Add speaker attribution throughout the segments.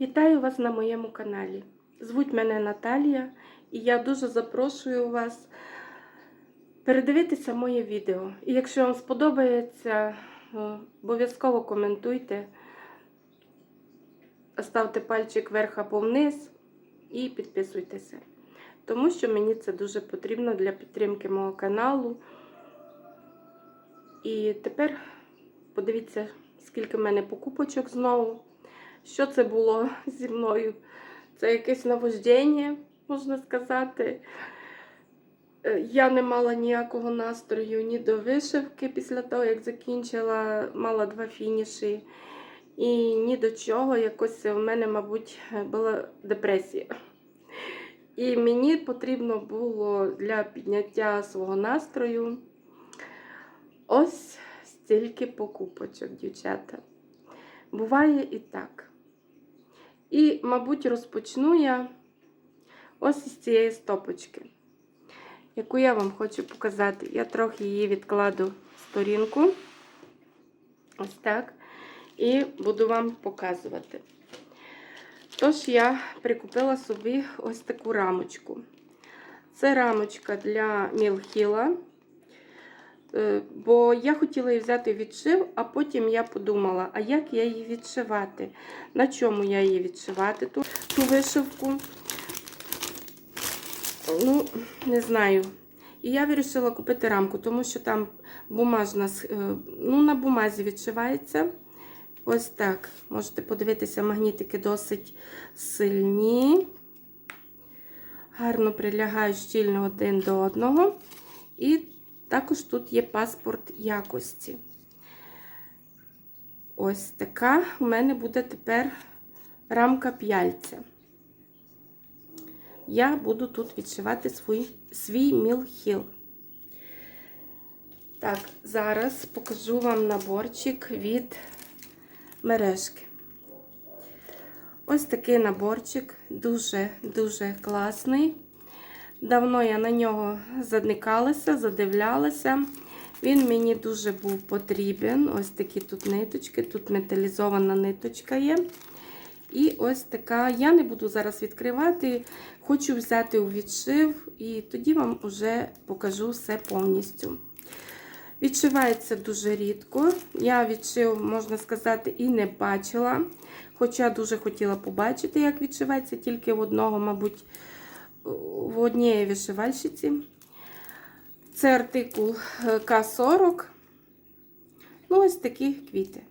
Speaker 1: Вітаю вас на моєму каналі. Звуть мене Наталія, і я дуже запрошую вас передивитися моє відео. І якщо вам сподобається, е, обов'язково коментуйте, ставте пальчик вверх або вниз і підписуйтеся. Тому що мені це дуже потрібно для підтримки мого каналу. І тепер подивіться, скільки в мене покупочок знову. Що це було зі мною? Це якесь наваждення, можна сказати. Е, Я не мала ніякого настрою ні до вишивки після того, як закінчила, мала два фініші. І ні до чого. Якось в мене, мабуть, була депресія. І мені потрібно було для підняття свого настрою ось стільки покупочок, дівчата. Буває і так. І, мабуть, розпочну я ось із цієї стопочки, яку я вам хочу показати. Я трохи її відкладу в сторінку. Ось так. І буду вам показувати. Тож, я прикупила собі ось таку рамочку. Це рамочка для Мілхіла. Е, Бо я хотіла її взяти відшив, а потім я подумала, а як я її відшивати? На чому я її відшивати, ту, ту вишивку? Ну, не знаю. І я вирішила купити рамку, тому що там бумажна, е, ну, на бумазі відшивається. Ось так. Можете подивитися, магнітики досить сильні. Гарно прилягають щільно один до одного. І також тут є паспорт якості. Ось така у мене буде тепер рамка п'яльця. Я буду тут відшивати свій, свій мілхіл. Так, зараз покажу вам наборчик від мережки. Ось такий наборчик, дуже-дуже класний. Давно я на нього задникалася, задивлялася. Він мені дуже був потрібен. Ось такі тут ниточки, тут металізована ниточка є. І ось така, я не буду зараз відкривати, хочу взяти у відшив, і тоді вам вже покажу все повністю. Відшивається дуже рідко. Я відшив, можна сказати, і не бачила. Хоча дуже хотіла побачити, як відшивається, тільки в одного, мабуть, в однієї вишивальщиці. Це артикул К40. Ну, ось такі квіти.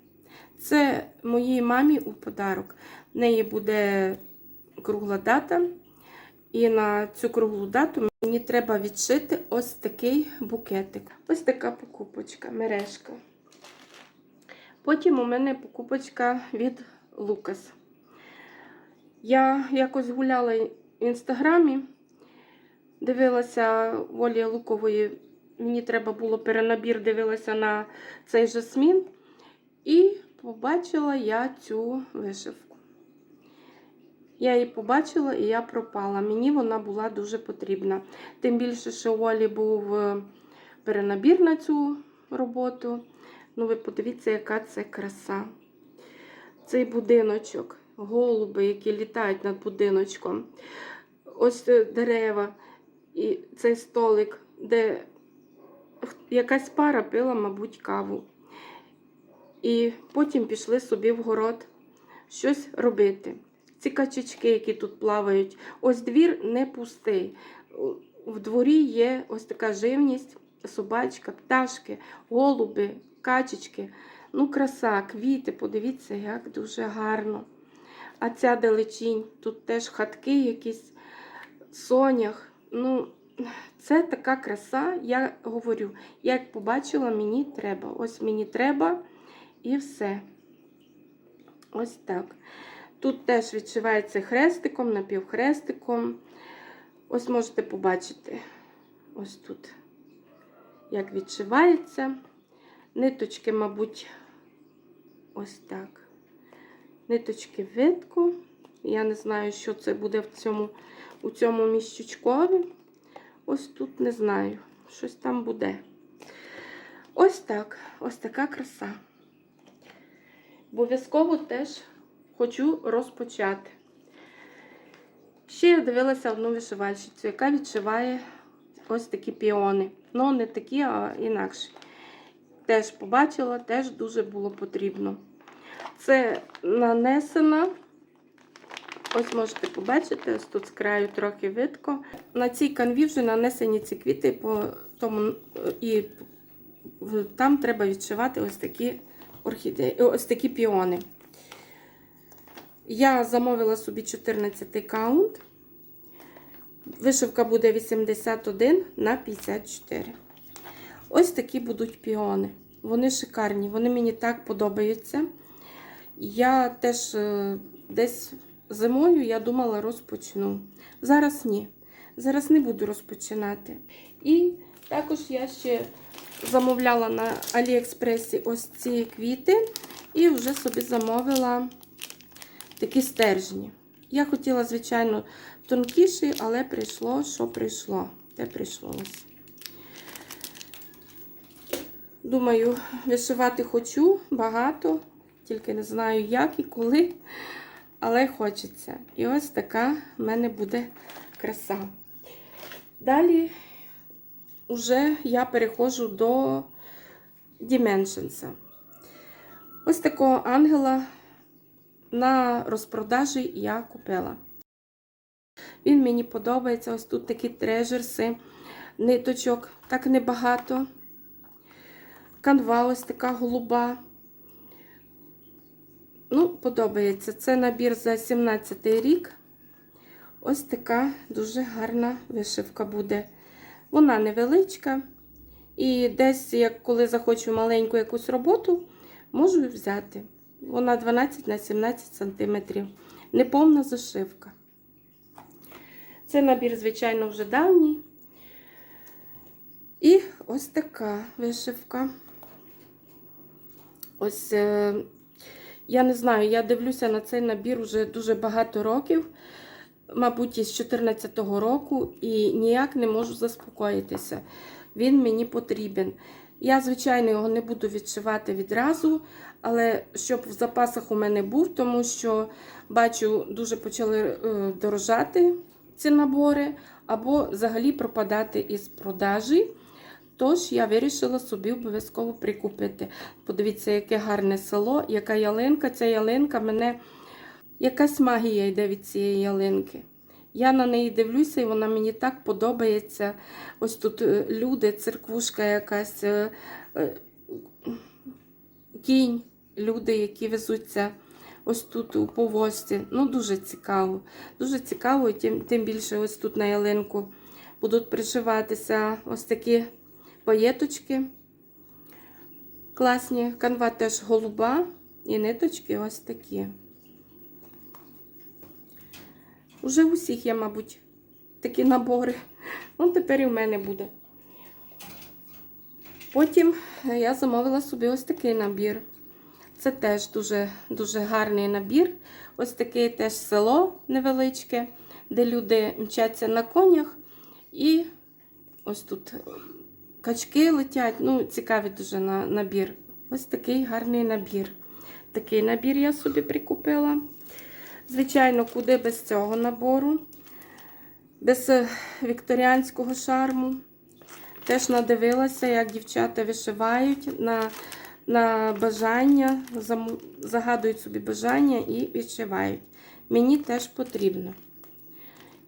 Speaker 1: Це моїй мамі у подарок. В неї буде кругла дата. І на цю круглу дату мені треба відшити ось такий букетик. Ось така покупочка, мережка. Потім у мене покупочка від Лукас. Я якось гуляла інстаграмі, дивилася Волі Лукової, мені треба було перенабір, дивилася на цей жасмін. І побачила я цю вишивку. Я її побачила і я пропала. Мені вона була дуже потрібна. Тим більше, що у Олі був перенабір на цю роботу. Ну, ви подивіться, яка це краса. Цей будиночок, голуби, які літають над будиночком. Ось дерева і цей столик, де якась пара пила, мабуть, каву. І потім пішли собі в город щось робити. Ці качечки, які тут плавають, ось двір не пустий. В дворі є ось така живність, собачка, пташки, голуби, качечки. Ну, краса, квіти, подивіться, як дуже гарно. А ця далечінь, тут теж хатки, якісь сонях. Ну, це така краса, я говорю, як побачила, мені треба. Ось мені треба і все. Ось так. Тут теж відшивається хрестиком, напівхрестиком. Ось можете побачити, ось тут, як відшивається. Ниточки, мабуть, ось так. Ниточки витку. Я не знаю, що це буде в цьому, у цьому міщучкові. Ось тут не знаю, щось там буде. Ось так, ось така краса. Обов'язково теж хочу розпочати. Ще я дивилася одну вишивальщицю, яка відшиває ось такі піони. Ну, не такі, а інакші. Теж побачила, теж дуже було потрібно. Це нанесена. Ось можете побачити, ось тут з краю трохи видко. На цій канві вже нанесені ці квіти, по тому, і там треба відшивати ось такі орхідеї, ось такі піони. Я замовила собі 14 каунт. Вишивка буде 81 на 54. Ось такі будуть піони. Вони шикарні, вони мені так подобаються. Я теж е, десь зимою я думала розпочну. Зараз ні. Зараз не буду розпочинати. І також я ще замовляла на Аліекспресі ось ці квіти і вже собі замовила такі стержні. Я хотіла, звичайно, тонкіший, але прийшло, що прийшло. Те прийшло. Думаю, вишивати хочу багато, тільки не знаю, як і коли, але хочеться. І ось така в мене буде краса. Далі вже я переходжу до Dimensions. Ось такого ангела на розпродажі я купила. Він мені подобається. Ось тут такі трежерси, ниточок, так небагато. Канва ось така голуба. Ну, подобається. Це набір за 17 рік. Ось така дуже гарна вишивка буде. Вона невеличка. І десь, як коли захочу маленьку якусь роботу, можу взяти. Вона 12 на 17 см. Неповна зашивка. Це набір, звичайно, вже давній. І ось така вишивка. Ось, е, я не знаю, я дивлюся на цей набір вже дуже багато років, мабуть, із 2014 року, і ніяк не можу заспокоїтися. Він мені потрібен. Я, звичайно, його не буду відшивати відразу, але щоб в запасах у мене був, тому що бачу, дуже почали е, дорожати ці набори, або взагалі пропадати із продажі. Тож я вирішила собі обов'язково прикупити. Подивіться, яке гарне село, яка ялинка. Ця ялинка мене якась магія йде від цієї ялинки. Я на неї дивлюся, і вона мені так подобається. Ось тут е, люди, церквушка якась, е, е, кінь, люди, які везуться ось тут у повозці. Ну, дуже цікаво. Дуже цікаво, тим, тим більше ось тут на ялинку будуть пришиватися ось такі паєточки. Класні. Канва теж голуба і ниточки ось такі. Уже в усіх є, мабуть, такі набори. Ну, тепер і в мене буде. Потім я замовила собі ось такий набір. Це теж дуже, дуже гарний набір. Ось таке теж село невеличке, де люди мчаться на конях. І ось тут качки летять. Ну, цікавий дуже на- набір. Ось такий гарний набір. Такий набір я собі прикупила. Звичайно, куди без цього набору, без е, вікторіанського шарму. Теж надивилася, як дівчата вишивають на, на бажання, загадують собі бажання і відшивають. Мені теж потрібно.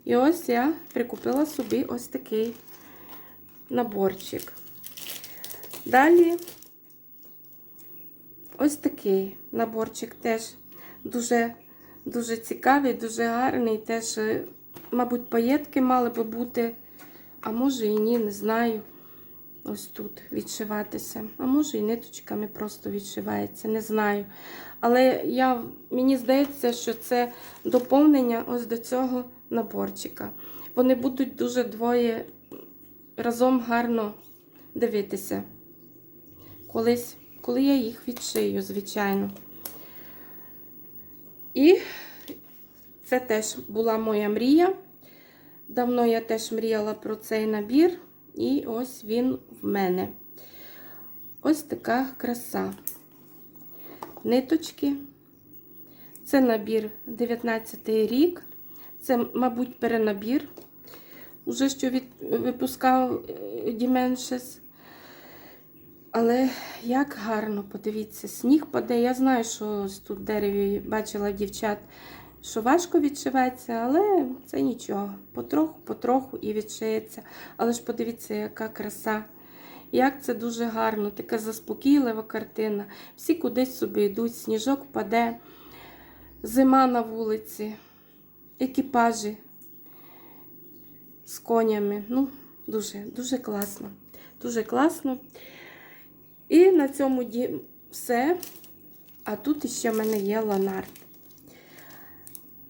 Speaker 1: І ось я прикупила собі ось такий наборчик. Далі ось такий наборчик теж дуже Дуже цікавий, дуже гарний. Теж, е, мабуть, паєтки мали би бути, а може і ні, не знаю. Ось тут відшиватися. А може і ниточками просто відшивається, не знаю. Але я, мені здається, що це доповнення ось до цього наборчика. Вони будуть дуже двоє разом гарно дивитися. Колись, коли я їх відшию, звичайно. І це теж була моя мрія. Давно я теж мріяла про цей набір, і ось він в мене. Ось така краса. Ниточки. Це набір 19 рік. Це, мабуть, перенабір. Уже що від, випускав Діменшес. Але як гарно, подивіться, сніг паде. Я знаю, що тут дереві бачила дівчат, що важко відшивається, але це нічого. Потроху, потроху і відшиється. Але ж подивіться, яка краса. Як це дуже гарно, така заспокійлива картина. Всі кудись собі йдуть, сніжок паде, зима на вулиці, екіпажі з конями. Ну, дуже, дуже класно. Дуже класно. І на цьому все. А тут ще в мене є Ланард.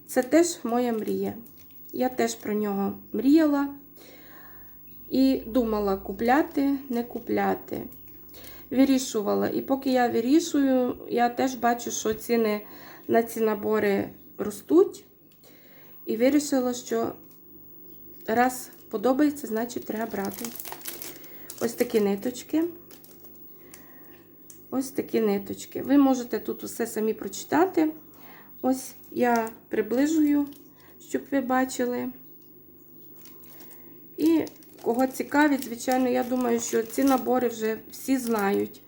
Speaker 1: Це теж моя мрія. Я теж про нього мріяла і думала, купляти, не купляти. Вирішувала. І поки я вирішую, я теж бачу, що ціни на ці набори ростуть. І вирішила, що раз подобається, значить треба брати. Ось такі ниточки. Ось такі ниточки. Ви можете тут усе самі прочитати. Ось я приближую, щоб ви бачили. І кого цікавить, звичайно, я думаю, що ці набори вже всі знають.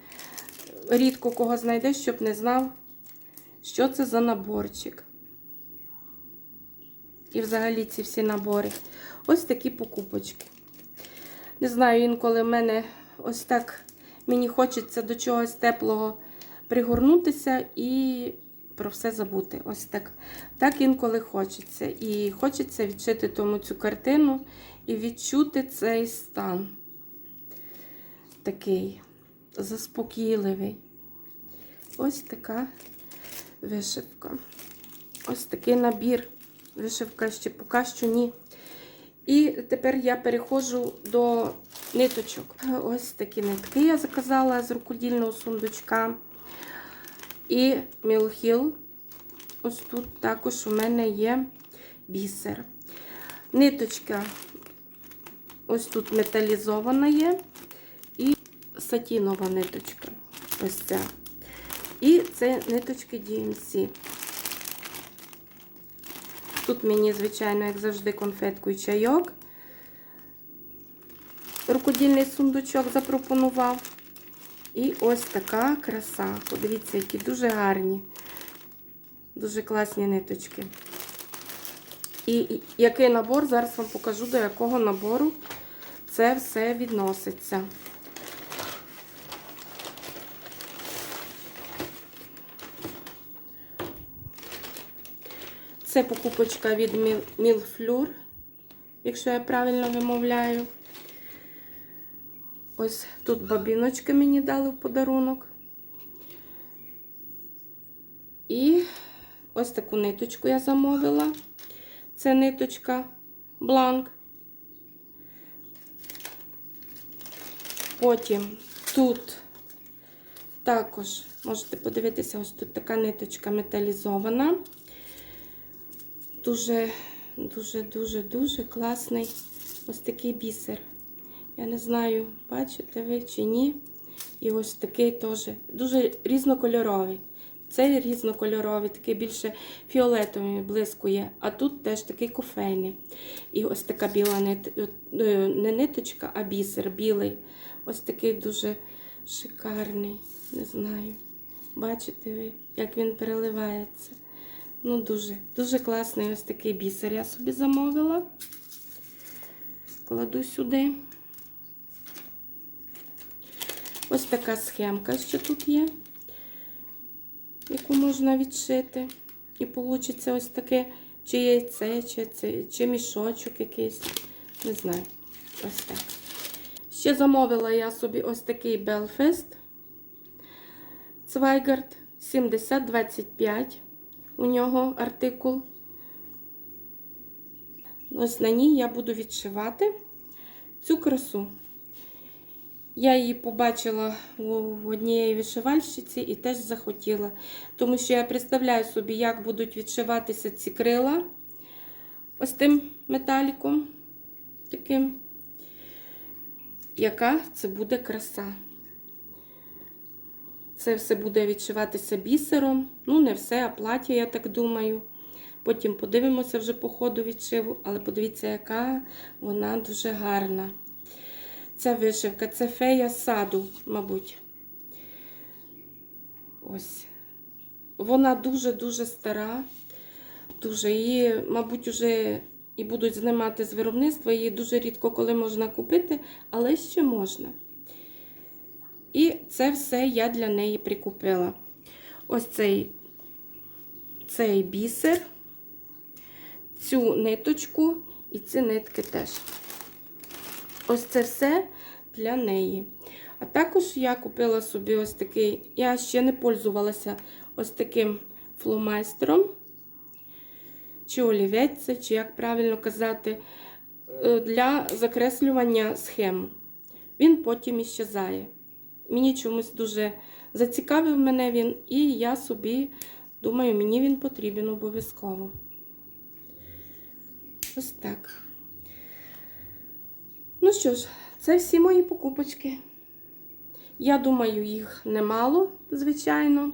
Speaker 1: Рідко кого знайде, щоб не знав, що це за наборчик. І взагалі ці всі набори. Ось такі покупочки. Не знаю, інколи в мене ось так мені хочеться до чогось теплого пригорнутися і про все забути. Ось так. Так інколи хочеться. І хочеться відчити тому цю картину і відчути цей стан. Такий заспокійливий. Ось така вишивка. Ось такий набір. Вишивка ще поки що ні. І тепер я переходжу до ниточок. Ось такі нитки я заказала з рукодільного сундучка. І Мілхіл. Ось тут також у мене є бісер. Ниточка ось тут металізована є. І сатінова ниточка. Ось ця. І це ниточки DMC. Тут мені, звичайно, як завжди, конфетку і чайок. Рукодільний сундучок запропонував. І ось така краса. Подивіться, які дуже гарні, дуже класні ниточки. І який набор, зараз вам покажу, до якого набору це все відноситься. Це покупочка від Мілфлюр, якщо я правильно вимовляю. Ось тут бабіночки мені дали в подарунок. І ось таку ниточку я замовила. Це ниточка бланк. Потім тут також, можете подивитися, ось тут така ниточка металізована. Дуже, дуже, дуже, дуже класний ось такий бісер. Я не знаю, бачите ви чи ні. І ось такий теж дуже різнокольоровий. Цей різнокольоровий, такий більше фіолетовий блискує, а тут теж такий кофейний. І ось така біла нит... не ниточка, а бісер білий. Ось такий дуже шикарний. Не знаю. Бачите ви, як він переливається. Ну, дуже, дуже класний ось такий бісер. Я собі замовила. Кладу сюди. Ось така схемка, що тут є, яку можна відшити. І вийде ось таке, чи яйце, чи, чи, чи мішочок якийсь. Не знаю. Ось так. Ще замовила я собі ось такий Belfast Zweigart 7025. У нього артикул. Ось на ній я буду відшивати цю красу. Я її побачила у однієї вишивальщиці і теж захотіла. Тому що я представляю собі, як будуть відшиватися ці крила ось тим металіком таким. Яка це буде краса. Це все буде відшиватися бісером. Ну, не все, а плаття, я так думаю. Потім подивимося вже по ходу відшиву, але подивіться, яка вона дуже гарна. Ця вишивка, це фея саду, мабуть. Ось. Вона дуже-дуже стара. Дуже її, мабуть, вже і будуть знімати з виробництва. Її дуже рідко коли можна купити, але ще можна. І це все я для неї прикупила. Ось цей, цей бісер, цю ниточку і ці нитки теж. Ось це все для неї. А також я купила собі ось такий, я ще не пользувалася ось таким фломайстером, чи олівець, чи як правильно казати, е, для закреслювання схем. Він потім іщезає. Мені чомусь дуже зацікавив мене він, і я собі думаю, мені він потрібен обов'язково. Ось так. Ну що ж, це всі мої покупочки. Я думаю, їх немало, звичайно,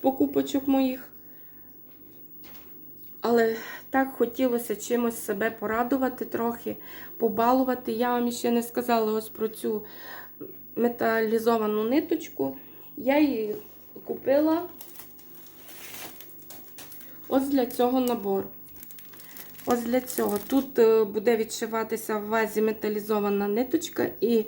Speaker 1: покупочок моїх. Але так хотілося чимось себе порадувати трохи, побалувати. Я вам ще не сказала ось про цю металізовану ниточку. Я її купила ось для цього набору. Ось для цього. Тут е, буде відшиватися в вазі металізована ниточка, і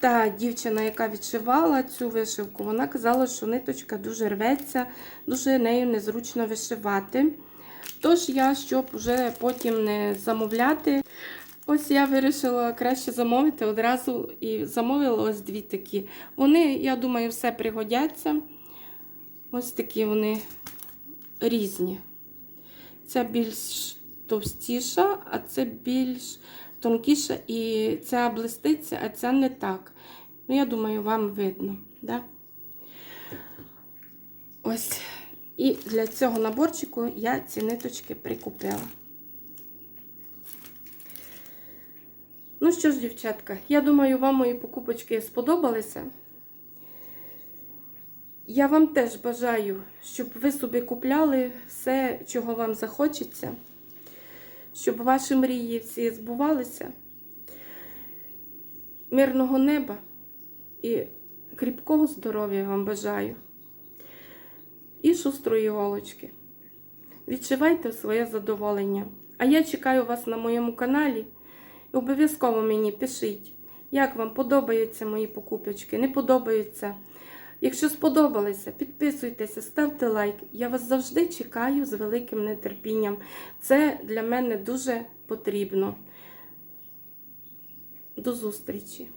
Speaker 1: та дівчина, яка відшивала цю вишивку, вона казала, що ниточка дуже рветься, дуже нею незручно вишивати. Тож я, щоб вже потім не замовляти, ось я вирішила краще замовити одразу і замовила ось дві такі. Вони, я думаю, все пригодяться. Ось такі вони різні. Ця більш товстіша, а це більш тонкіша, і ця блиститься, а ця не так. Ну, я думаю, вам видно. Да? Ось. І для цього наборчику я ці ниточки прикупила. Ну що ж, дівчатка, я думаю, вам мої покупочки сподобалися. Я вам теж бажаю, щоб ви собі купляли все, чого вам захочеться, щоб ваші мрії всі збувалися. Мирного неба і кріпкого здоров'я вам бажаю. І шустрої голочки. Відчувайте своє задоволення. А я чекаю вас на моєму каналі. Обов'язково мені пишіть, як вам подобаються мої покупочки, не подобаються. Якщо сподобалися, підписуйтеся, ставте лайк. Я вас завжди чекаю з великим нетерпінням. Це для мене дуже потрібно. До зустрічі!